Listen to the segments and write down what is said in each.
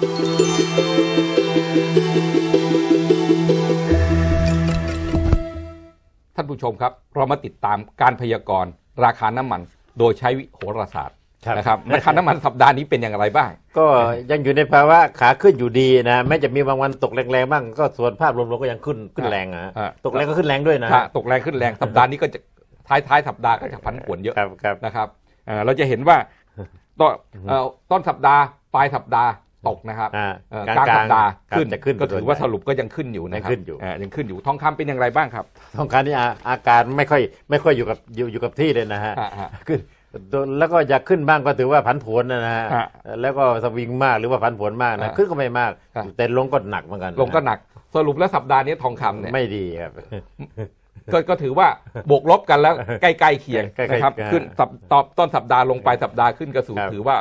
ท่านผู้ชมครับ เรามาติดตามการพยากรณ์ราคาน้ำมันโดยใช้วิโหราศาสตร์ครับนะครับราคาน้ำมันสัปดาห์นี้เป็นอย่างไรบ้าง ก็ยังอยู่ในภาวะขาขึ้นอยู่ดีนะแม้จะมีบางวันตกแรงๆบ้างก็ส่วนภาพรวมๆก็ยังขึ้นขึ้นแรงอะฮะอ่าตกแรงก็ขึ้นแรงด้วยนะถ้าตกแรงขึ้นแรงสัปดาห์นี้ก็จะท้ายท้ายๆสัปดาห์ก็จะผันผวนเยอะครับครับนะครับเอ่อเราจะเห็นว่าต้นเอ่อต้นสัปดาห์ปลายสัปดาห์ ตกนะครับอ่าเอ่อกลางกลางสัปดาห์ครับขึ้นจะขึ้นก็ถือว่าส่สวนใหญ่รุปก็ยังขึ้นอยู่นะครับยังขึ้นอยู่เยังขึ้นอยู่ทองคำเป็นอย่างไรบ้างครับ ทองคำนี่อาอาการไม่ค่อยไม่ค่อยอยู่กับอยู่อยู่กับที่เลยนะฮะฮะฮะขึ้นแล้วก็อยากขึ้นบ้างก็ถือว่าผันผวนนะฮะฮะแล้วก็สวิงมากหรือว่าผันผวนมากนะฮะขึ้นก็ไม่มากฮะแต่ลงก็หนักเหมือนกัน ลงก็หนัก สรุปแล้วสัปดาห์นี้ทองคำเนี่ยไม่ดีครับก็ก็ถือว่าบวกลบกันแล้วใกล้ใกล้ๆเคียงใกล้ๆนะครับอ่าขึ้นสัปตอบต้นสัปดาห์ลงไปสัปดาห์ขึ้นก็สู่ครับถือว่า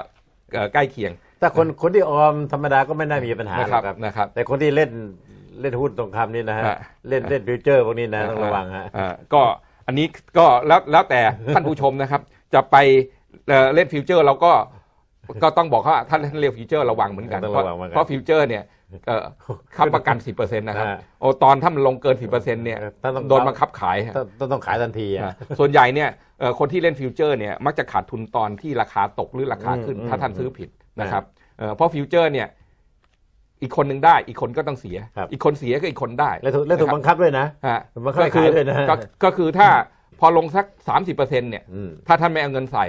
เอ่อใกล้เคียง ถ้าคนคนที่ออมธรรมดาก็ไม่น่ามีปัญหาหนะรครัอบกครับนะครับ แต่คนที่เล่นเล่นหุ้นทองคำนี่นะฮะฮะเล่นเล่นฟิวเจอร์พวกนี้นะต้องระวังฮะอ่าก็อันนี้ก็แล้วแล้วแต่ท่านผู้ชมนะครับ จะไปเอ่อเล่นฟิวเจอร์เราก็ก็ต้องบอกเขาว่าท่านเล่นฟิวเจอร์ระวังเหมือนกันต้องเพราะระวังเหมือนกัน เพราะฟิวเจอร์เนี่ยเอ่อค้ำประกัน 10%นะครับฮะโอ้ตอนถ้ามันลงเกิน 10%เนี่ยท่านต้องโดนบังคับขายฮะต้องต้องต้องขายทันทีอะอ่าส่วนใหญ่เนี่ยเอ่อคนที่เล่นฟิวเจอร์เนี่ยมักจะขาดทุนตอนที่ราคาตกหรือราคาขึ้นอืมถ้าท่านซื้อผิดอืม นะครับเอ่อเพราะฟิวเจอร์เนี่ยอีกคนหนึ่งได้ อีกคนก็ต้องเสียครับอีกคนเสียก็อีกคนได้แล้วถูกแล้วถูกนะครับบังคับด้วยนะฮะมันค่อยก็คือขายด้วยนะก็ก็คือถ้าพอลงสัก30%เนี่ยอืมถ้าท่านไม่เอาเงินใส่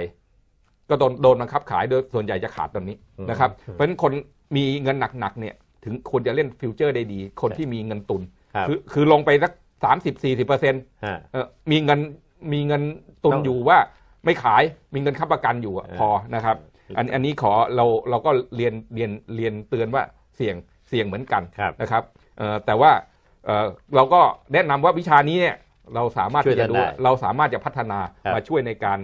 ก็โดนโดนบังคับขายโดยส่วนใหญ่จะขาดตอนนี้อืมนะครับ เพราะฉะนั้นคนมีเงินหนักๆเนี่ย ถึงควรจะเล่นฟิวเจอร์ได้ดี คนที่มีเงินตุนครับคือคือลงไปสักสามสิบสี่สิบเปอร์เซ็นต์ฮะมีเงินมีเงินตุนต้องอยู่ว่าไม่ขายมีเงินค้ำประกันอยู่อะเออพอนะครับ อันอันนี้ขอเราเราก็เรียนเรียนเรียนเตือนว่าเสี่ยงเสี่ยงเหมือนกันครับนะครับเอ่อแต่ว่าเอ่อเราก็แนะนำว่าวิชานี้เนี่ยเราสามารถช่วยที่จะดูได้เราสามารถจะพัฒนาครับมาช่วยในการ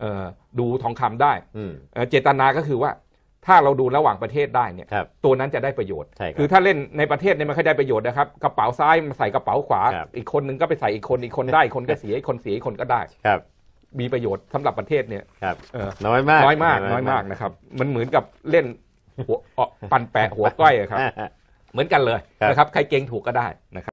เอ่อดูทองคำได้อืมเอ่อเจตนาก็คือว่าถ้าเราดูระหว่างประเทศได้เนี่ยครับตัวนั้นจะได้ประโยชน์ใช่ครับคือถ้าเล่นในประเทศเนี่ยไม่ค่อยได้ประโยชน์นะครับ กระเป๋าซ้ายมาใส่กระเป๋าขวาครับอีกคนหนึ่งก็ไปใส่อีกคนอีกคนได้อีกคนก็เสียอีกคนเสียอีกคนก็ได้ครับ มีประโยชน์สำหรับประเทศเนี่ยครับเอ่อน้อยมากน้อยมากน้อยมากนะครับ มันเหมือนกับเล่นหัวเอ่อปันแปะหัวก้อยอะครับ เหมือนกันเลยครับนะครับ ใครเก่งถูกก็ได้นะครับ